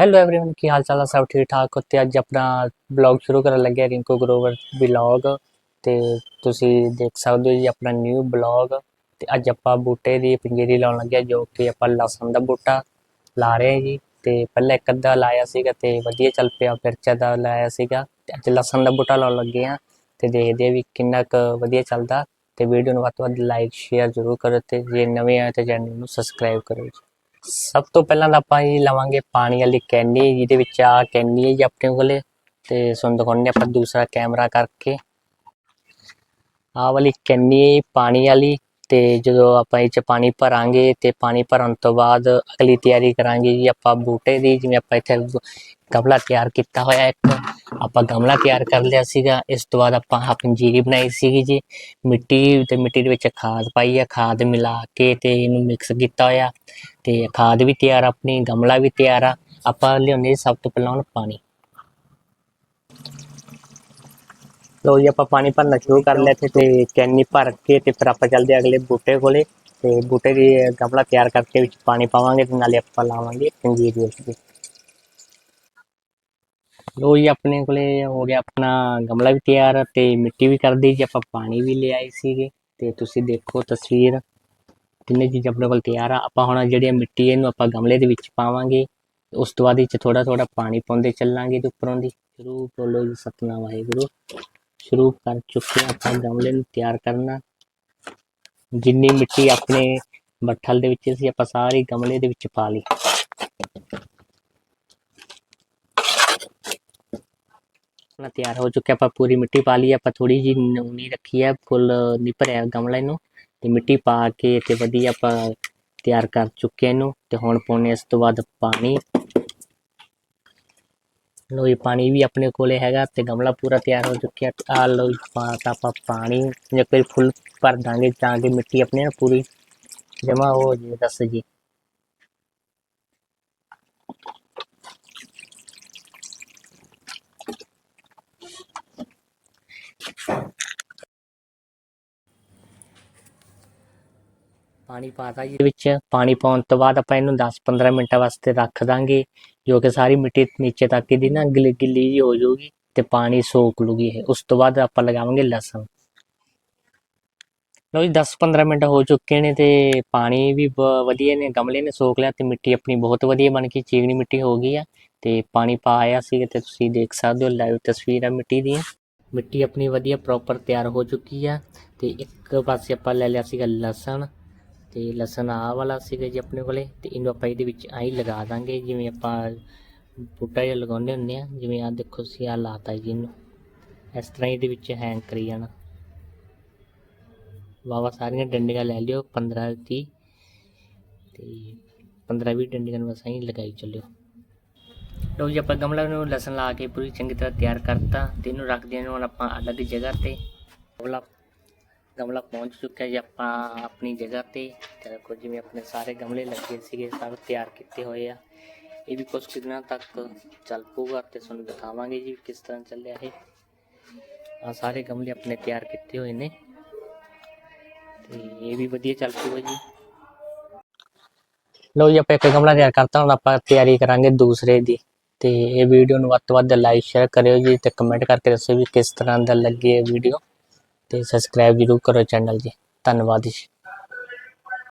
Hello everyone ਕੀ ਹਾਲ ਚਾਲ ਹੈ ਸਭ ਠੀਕ ਠਾਕ ਹੋ ਤੇ ਅੱਜ ਆਪਣਾ ਬਲੌਗ ਸ਼ੁਰੂ ਕਰਨ ਲੱਗੇ ਹਾਂ ਰਿੰਕੂ ਗਰੋਵਰ ਵਲੌਗ ਤੇ ਤੁਸੀਂ ਦੇਖ ਸਕਦੇ ਹੋ ਜੀ ਆਪਣਾ ਨਿਊ ਬਲੌਗ ਤੇ ਅੱਜ ਆਪਾਂ ਬੂਟੇ ਦੀ ਪੰਜੀਰੀ ਲਾਉਣ ਲੱਗੇ ਹਾਂ, ਜੋ ਕਿ ਆਪਾਂ ਲਸਣ ਦਾ ਬੂਟਾ ਲਾ ਰਹੇ ਹਾਂ ਜੀ ਤੇ ਪਹਿਲਾਂ ਇੱਕ ਅੱਧਾ ਲਾਇਆ ਸੀਗਾ ਤੇ ਵਧੀਆ ਚੱਲ ਪਿਆ ਮਿਰਚਾਂ ਦਾ ਲਾਇਆ ਸੀਗਾ ਤੇ ਅੱਜ ਲਸਣ ਦਾ ਬੂਟਾ ਲਾਉਣ ਲੱਗੇ ਆ ਤੇ ਦੇਖਦੇ ਹਾਂ ਵੀ ਕਿੰਨਾ ਕੁ ਵਧੀਆ ਚੱਲਦਾ ਤੇ ਵੀਡੀਓ ਨੂੰ ਵੱਧ ਤੋਂ ਵੱਧ ਲਾਈਕ ਸ਼ੇਅਰ ਜ਼ਰੂਰ ਕਰੋ ਤੇ ਜੇ ਨਵੇਂ ਆਏ ਤਾਂ ਚੈਨਲ ਨੂੰ ਸਬਸਕ੍ਰਾਈਬ ਕਰੋ ਜੀ ਸਭ ਤੋਂ ਪਹਿਲਾਂ ਤਾਂ ਆਪਾਂ ਜੀ ਲਵਾਂਗੇ ਪਾਣੀ ਵਾਲੀ ਕੈਨੀ, ਜਿਹਦੇ ਵਿੱਚ ਆ ਕੈਨੀ ਹੈ ਜੀ ਆਪਣੇ ਕੋਲੇ, ਤੇ ਤੁਹਾਨੂੰ ਦਿਖਾਉਂਦੇ ਆਪਾਂ ਦੂਸਰਾ ਕੈਮਰਾ ਕਰਕੇ। ਆਹ ਵਾਲੀ ਕੈਨੀ ਹੈ ਜੀ ਪਾਣੀ ਵਾਲੀ, ਤੇ ਜਦੋਂ ਆਪਾਂ ਇਹ ਚ ਪਾਣੀ ਭਰਾਂਗੇ, ਤੇ ਪਾਣੀ ਭਰਨ ਤੋਂ ਬਾਅਦ ਅਗਲੀ ਤਿਆਰੀ ਕਰਾਂਗੇ ਜੀ ਆਪਾਂ ਬੂਟੇ ਦੀ, ਜਿਵੇਂ ਆਪਾਂ ਇੱਥੇ ਗਮਲਾ ਤਿਆਰ ਕੀਤਾ ਹੋਇਆ ਇੱਕ। ਆਪਾਂ ਗਮਲਾ ਤਿਆਰ ਕਰ ਲਿਆ ਸੀਗਾ, ਇਸ ਤੋਂ ਬਾਅਦ ਆਪਾਂ ਆਹ ਪੰਜੀਰੀ ਬਣਾਈ ਸੀਗੀ ਜੀ। ਮਿੱਟੀ ਤੇ ਮਿੱਟੀ ਦੇ ਵਿੱਚ ਖਾਦ ਪਾਈ ਆ, ਖਾਦ ਮਿਲਾ ਕੇ ਤੇ ਇਹਨੂੰ ਮਿਕਸ ਕੀਤਾ ਹੋਇਆ। ਤੇ ਖਾਦ ਵੀ ਤਿਆਰ ਆਪਣੀ, ਗਮਲਾ ਵੀ ਤਿਆਰ ਆ। ਆਪਾਂ ਲਿਆਉਂਦੇ ਸਭ ਤੋਂ ਪਹਿਲਾਂ ਹੁਣ ਪਾਣੀ। ਲੋ ਜੀ, ਆਪਾਂ ਪਾਣੀ ਭਰਨਾ ਸ਼ੁਰੂ ਕਰ ਲਿਆ ਤੇ ਕੈਨੀ ਭਰ ਕੇ ਤੇ ਫਿਰ ਆਪਾਂ ਚੱਲਦੇ ਅਗਲੇ ਬੂਟੇ ਕੋਲੇ। ਤੇ ਬੂਟੇ ਦੀ ਗਮਲਾ ਤਿਆਰ ਕਰਕੇ ਵਿੱਚ ਪਾਣੀ ਪਾਵਾਂਗੇ ਤੇ ਨਾਲੇ ਆਪਾਂ ਲਾਵਾਂਗੇ ਪੰਜੀਰੀ ਉਸ ਦੀ ਲੋ ਜੀ, ਆਪਣੇ ਕੋਲੇ ਹੋ ਗਿਆ ਆਪਣਾ ਗਮਲਾ ਵੀ ਤਿਆਰ ਤੇ ਮਿੱਟੀ ਵੀ ਕਰ ਦਿੱਤੀ ਜੀ ਆਪਾਂ ਪਾਣੀ ਵੀ ਲਿਆਏ ਸੀਗੇ ਤੇ ਤੁਸੀਂ ਦੇਖੋ ਤਸਵੀਰ। ਤਿੰਨੇ ਚੀਜ਼ ਆਪਣੇ ਕੋਲ ਤਿਆਰ ਆ। ਆਪਾਂ ਹੁਣ ਜਿਹੜੀ ਮਿੱਟੀ ਇਹਨੂੰ ਆਪਾਂ ਗਮਲੇ ਦੇ ਵਿੱਚ ਪਾਵਾਂਗੇ। ਉਸ ਤੋਂ ਬਾਅਦ ਇਹ ਚ ਥੋੜਾ ਥੋੜਾ ਪਾਣੀ ਪਾਉਂਦੇ ਚੱਲਾਂਗੇ ਤੇ ਉੱਪਰੋਂ ਦੀ। ਸ਼ੁਰੂ ਬੋਲੋ ਜੀ, ਸਤਨਾਮ ਵਾਹਿਗੁਰੂ। ਸ਼ੁਰੂ ਕਰ ਚੁੱਕੇ ਹਾਂ ਆਪਾਂ ਗਮਲੇ ਨੂੰ ਤਿਆਰ ਕਰਨਾ ਜਿੰਨੀ ਮਿੱਟੀ ਆਪਣੇ ਬੱਠਲ ਦੇ ਵਿੱਚ ਸੀ, ਆਪਾਂ ਸਾਰੀ ਗਮਲੇ ਦੇ ਵਿੱਚ ਪਾ ਲਈ। ਆਪਣਾ ਤਿਆਰ ਹੋ ਚੁੱਕਿਆ, ਆਪਾਂ ਪੂਰੀ ਮਿੱਟੀ ਪਾ ਲਈ, ਆਪਾਂ ਥੋੜੀ ਜਿਹੀ ਨੂਨੀ ਰੱਖੀ ਹੈ ਫੁੱਲ ਨਹੀਂ ਭਰਿਆ ਗਮਲਾ ਇਹਨੂੰ ਤੇ ਮਿੱਟੀ ਪਾ ਕੇ ਤੇ ਵਧੀਆ ਆਪਾਂ ਤਿਆਰ ਕਰ ਚੁੱਕੇ ਇਹਨੂੰ ਤੇ ਹੁਣ ਪਾਉਣੇ ਇਸ ਤੋਂ ਬਾਅਦ ਪਾਣੀ। ਲੋ ਇਹ ਪਾਣੀ ਵੀ ਆਪਣੇ ਕੋਲੇ ਹੈਗਾ ਤੇ ਗਮਲਾ ਪੂਰਾ ਤਿਆਰ ਹੋ ਚੁੱਕਿਆ। ਆ ਲੋ ਪਾਤਾ ਆਪਾਂ ਪਾਣੀ ਜੇ ਕੋਈ ਫੁੱਲ ਭਰ ਦਾਂਗੇ ਤਾਂ ਕਿ ਮਿੱਟੀ ਆਪਣੇ ਨਾ ਪੂਰੀ ਜਮਾ ਹੋ ਜੇ ਦੱਸ ਜੀ। ਪਾਣੀ ਪਾਤਾ ਜੀ ਇਹਦੇ ਵਿੱਚ। ਪਾਣੀ ਪਾਉਣ ਤੋਂ ਬਾਅਦ ਆਪਾਂ ਇਹਨੂੰ 10-15 ਮਿੰਟਾਂ ਵਾਸਤੇ ਰੱਖ ਦਾਂਗੇ, ਜੋ ਕਿ ਸਾਰੀ ਮਿੱਟੀ ਨੀਚੇ ਤੱਕ ਦੀ ਨਾ ਗਿੱਲੀ ਗਿੱਲੀ ਜਿਹੀ ਹੋ ਜਾਊਗੀ ਤੇ ਪਾਣੀ ਸੋਖ ਲੂਗੀ ਇਹ। ਉਸ ਤੋਂ ਬਾਅਦ ਆਪਾਂ ਲਗਾਵਾਂਗੇ ਲਸਣ। ਲਓ ਜੀ 10-15 ਮਿੰਟ ਹੋ ਚੁੱਕੇ ਨੇ ਤੇ ਪਾਣੀ ਵੀ ਬ- ਵਧੀਆ ਨੇ, ਗਮਲੇ ਨੇ ਸੋਖ ਲਿਆ ਤੇ ਮਿੱਟੀ ਆਪਣੀ ਬਹੁਤ ਵਧੀਆ ਬਣ ਕੇ ਚੀਕਣੀ ਮਿੱਟੀ ਹੋ ਗਈ ਆ ਤੇ ਪਾਣੀ ਪਾ ਆਇਆ ਸੀ ਤੇ ਤੁਸੀਂ ਦੇਖ ਸਕਦੇ ਹੋ ਲਾਈਵ ਤਸਵੀਰ ਆ ਮਿੱਟੀ ਦੀ ਮਿੱਟੀ ਆਪਣੀ ਵਧੀਆ ਪ੍ਰੋਪਰ ਤਿਆਰ ਹੋ ਚੁੱਕੀ ਆ ਤੇ ਇੱਕ ਪਾਸੇ ਆਪਾਂ ਲੈ ਲਿਆ ਸੀਗਾ ਲਸਣ। ਤੇ ਲਸਣ ਆ ਵਾਲਾ ਸੀਗਾ ਜੀ ਆਪਣੇ ਕੋਲੇ, ਤੇ ਇਹਨੂੰ ਆਪਾਂ ਇਹਦੇ ਵਿੱਚ ਆਈ ਲਗਾ ਦਾਂਗੇ, ਜਿਵੇਂ ਆਪਾਂ ਬੂਟਾ ਜਿਹਾ ਲਗਾਉਂਦੇ ਹੁੰਦੇ ਆ, ਜਿਵੇਂ ਆ ਦੇਖੋ ਸੀ ਆ ਲਾਤਾ ਜੀ ਇਹਨੂੰ। ਇਸ ਤਰ੍ਹਾਂ ਇਹਦੇ ਵਿੱਚ ਹੈਂਗ ਕਰੀ ਜਾਣਾ। ਵਾਵਾ ਸਾਰੀਆਂ ਡੰਡੀਆਂ ਲੈ ਲਿਓ 15 30 ਤੇ 15 20 ਡੰਡੀਆਂ ਨੂੰ ਬਸ ਐਂ ਲਗਾਈ ਚੱਲਿਓ। ਲਓ ਜੀ, ਆਪਾਂ ਗਮਲਾ ਨੂੰ ਲਸਣ ਲਾ ਕੇ ਪੂਰੀ ਚੰਗੀ ਤਰ੍ਹਾਂ ਤਿਆਰ ਕਰਤਾ, ਤੇ ਇਹਨੂੰ ਰੱਖ ਦਿਆਂ ਹੁਣ ਆਪਾਂ ਅਲੱਗ ਜਗ੍ਹਾ ਤੇ। ਗਮਲਾ ਗਮਲਾ ਪਹੁੰਚ ਚੁੱਕਿਆ ਜੀ ਆਪਾਂ ਆਪਣੀ ਜਗ੍ਹਾ ਤੇ। ਤੇ ਦੇਖੋ ਜਿਵੇਂ ਆਪਣੇ ਸਾਰੇ ਗਮਲੇ ਲੱਗੇ ਸੀਗੇ, ਸਭ ਤਿਆਰ ਕੀਤੇ ਹੋਏ ਆ। ਇਹ ਵੀ ਕੁਝ ਕੁ ਦਿਨਾਂ ਤੱਕ ਚੱਲ ਪਊਗਾ ਤੇ ਤੁਹਾਨੂੰ ਦਿਖਾਵਾਂਗੇ ਜੀ ਕਿਸ ਤਰ੍ਹਾਂ ਚੱਲਿਆ ਇਹ। ਆ ਸਾਰੇ ਗਮਲੇ ਆਪਣੇ ਤਿਆਰ ਕੀਤੇ ਹੋਏ ਨੇ। ਤੇ ਇਹ ਵੀ ਵਧੀਆ ਚੱਲ ਪਊਗਾ ਜੀ। ਲਓ ਜੀ, ਆਪਾਂ ਇੱਕ ਗਮਲਾ ਤਿਆਰ ਕਰਤਾ, ਹੁਣ ਆਪਾਂ ਤਿਆਰੀ ਕਰਾਂਗੇ ਦੂਸਰੇ ਦੀ। ਤੇ ਇਹ ਵੀਡੀਓ ਨੂੰ ਵੱਧ ਤੋਂ ਵੱਧ ਲਾਈਕ ਸ਼ੇਅਰ ਕਰਿਓ ਜੀ ਤੇ ਕਮੈਂਟ ਕਰਕੇ ਦੱਸਿਓ ਵੀ ਕਿਸ ਤਰ੍ਹਾਂ ਦਾ ਲੱਗੇ ਇਹ ਵੀਡੀਓ। ਤੇ ਸਬਸਕ੍ਰਾਈਬ ਜ਼ਰੂਰ ਕਰੋ ਚੈਨਲ ਜੀ। ਧੰਨਵਾਦ ਜੀ।